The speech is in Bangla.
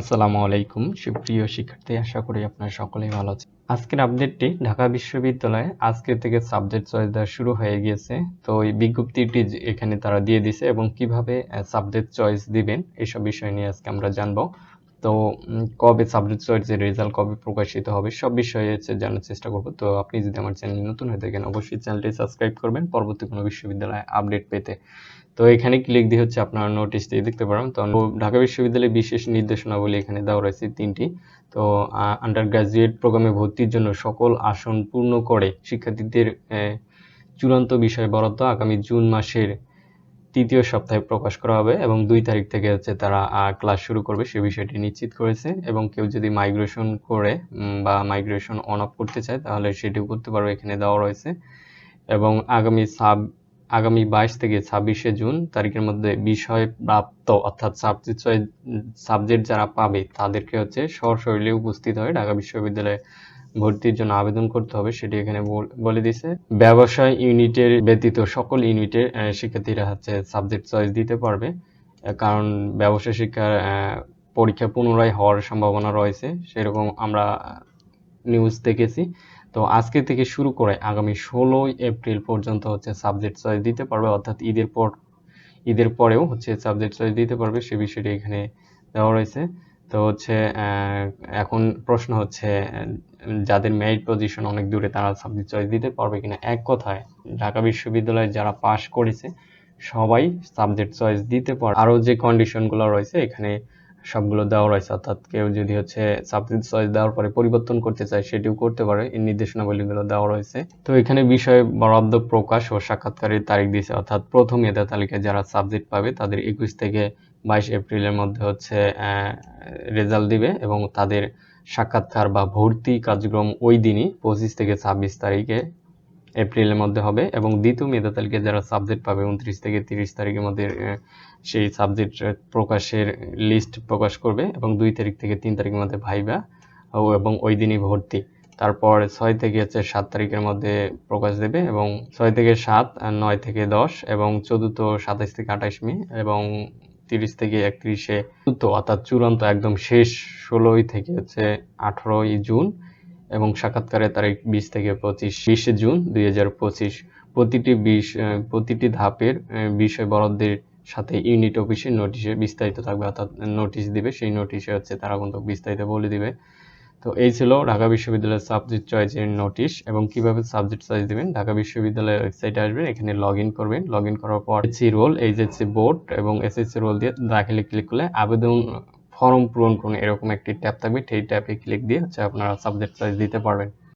আসসালামু আলাইকুম। সুপ্রিয় শিক্ষার্থী, আশা করি আপনারা সকলেই ভালো আছেন। আজকের আপডেটটি ঢাকা বিশ্ববিদ্যালয়ে আজকে থেকে সাবজেক্ট চয়েস দেওয়া শুরু হয়ে গিয়েছে। তো এই বিজ্ঞপ্তিটি এখানে তারা দিয়ে দিছে এবং কীভাবে সাবজেক্ট চয়েস দিবেন এসব বিষয় নিয়ে আজকে আমরা জানব। তো কবে সাবজেক্ট চয়েসের রেজাল্ট কবে প্রকাশিত হবে সব বিষয়ে জানার চেষ্টা করব। তো আপনি যদি আমার চ্যানেল নতুন হয়ে থাকেন, অবশ্যই চ্যানেলটি সাবস্ক্রাইব করবেন। পরবর্তী কোনো বিশ্ববিদ্যালয়ে আপডেট পেতে। তো এখানে ক্লিক দিয়ে হচ্ছে আপনারা নোটিশ দিয়ে দেখতে পারেন। তো ঢাকা বিশ্ববিদ্যালয়ের বিশেষ নির্দেশনাবলী এখানে দেওয়া রয়েছে তিনটি। তো আন্ডার গ্রাজুয়েট প্রোগ্রামে ভর্তির জন্য সকল আসন পূর্ণ করে শিক্ষার্থীদের চূড়ান্ত বিষয় বরাদ্দ আগামী জুন মাসের তৃতীয় সপ্তাহে প্রকাশ করা হবে এবং দুই তারিখ থেকে হচ্ছে তারা ক্লাস শুরু করবে। সে বিষয়টি নিশ্চিত করেছে এবং কেউ যদি মাইগ্রেশন করে বা মাইগ্রেশন অন অফ করতে চায় তাহলে সেটিও করতে পারবে এখানে দেওয়া রয়েছে। এবং আগামী সাব আগামী বাইশ থেকে ছাব্বিশে জুন তারিখের মধ্যে বিষয় প্রাপ্ত, অর্থাৎ সাবজেক্ট সাবজেক্ট যারা পাবে তাদেরকে হচ্ছে সশরীরে উপস্থিত হয়ে ঢাকা বিশ্ববিদ্যালয়ে ভর্তির জন্য আবেদন করতে হবে, সেটি এখানে বল- দিছে। ব্যবসায় ইউনিটের ব্যতীত সকল ইউনিটের শিক্ষার্থীরা হচ্ছে সাবজেক্ট চয়েস দিতে পারবে কারণ ব্যবসা শিক্ষার পরীক্ষা পুনরায় হওয়ার সম্ভাবনা রয়েছে, সেরকম আমরা নিউজ দেখেছি। তো আজকে থেকে শুরু করে আগামী ষোলোই এপ্রিল পর্যন্ত হচ্ছে সাবজেক্ট চয়েস দিতে পারবে, অর্থাৎ ঈদের পর, ঈদের পরেও হচ্ছে সাবজেক্ট চয়েস দিতে পারবে, সে বিষয়টি এখানে দেওয়া রয়েছে। তো হচ্ছে এখন প্রশ্ন হচ্ছে, যাদের মেরিট পজিশন অনেক দূরে তারা সাবজেক্ট চয়েস দিতে পারবে কিনা? এক কথায়, ঢাকা বিশ্ববিদ্যালয়ে যারা পাশ করেছে, সবাই সাবজেক্ট চয়েস দিতে পারে আরও যে কন্ডিশনগুলো রয়েছে, এখানে সবগুলো দেওয়া রয়েছে। অর্থাৎ কেউ যদি হচ্ছে সাবজেক্ট চয়েস দেওয়ার পরে পরিবর্তন করতে চায়, সেটিও করতে পারে। এই নির্দেশনাবলীগুলো দেওয়া রয়েছে। তো এখানে বিষয় বরাদ্দ প্রকাশ ও সাক্ষাৎকারের তারিখ দিয়েছে। অর্থাৎ প্রথম মেধা তালিকায় যারা সাবজেক্ট পাবে, তাদের একুশ থেকে বাইশ এপ্রিলের মধ্যে হচ্ছে রেজাল্ট দিবে এবং তাদের সাক্ষাৎকার বা ভর্তি কার্যক্রম ওই দিনই পঁচিশ থেকে ছাব্বিশ তারিখে এপ্রিলের মধ্যে হবে এবং দ্বিতীয় মেধা তালিকায় যারা সাবজেক্ট পাবে উনত্রিশ থেকে তিরিশ তারিখের মধ্যে সেই সাবজেক্ট প্রকাশের লিস্ট প্রকাশ করবে এবং দুই তারিখ থেকে তিন তারিখের মধ্যে ভাইবা এবং ওই দিনই ভর্তি। তারপর ছয় থেকে হচ্ছে সাত তারিখের মধ্যে প্রকাশ দেবে এবং ছয় থেকে সাত নয় থেকে দশ এবং চতুর্থ সাতাইশ থেকে আঠাইশ মে এবং তিরিশ থেকে একত্রিশে চতুর্থ অর্থাৎ চূড়ান্ত একদম শেষ ষোলোই থেকে হচ্ছে আঠারোই জুন এবং সাক্ষাৎকারের তারিখ বিশ থেকে পঁচিশ, বিশে জুন দুই হাজার পঁচিশ। প্রতিটি বিশ প্রতিটি ধাপের বিষয় বরাদ্দের সাথে ইউনিট অফিসের নোটিশে বিস্তারিত থাকবে, অর্থাৎ নোটিশ দিবে, সেই নোটিশে হচ্ছে তারা কিন্তু বিস্তারিত বলে দিবে। তো এই ছিল ঢাকা বিশ্ববিদ্যালয়ের সাবজেক্ট চয়েসের নোটিশ এবং কীভাবে সাবজেক্ট চয়েস দিবেন। ঢাকা বিশ্ববিদ্যালয়ের ওয়েবসাইটে আসবেন, এখানে লগ ইন করবেন। লগ ইন করার পর এসএসসি রোল এইচএসসি বোর্ড এবং এসএসসি রোল দিয়ে দাখিলে ক্লিক করলে আবেদন ফর্ম পূরণ করুন, এরকম একটি ট্যাব থাকবে সেই ট্যাবে ক্লিক দিয়ে হচ্ছে আপনারা সাবজেক্ট সাইজ দিতে পারবেন।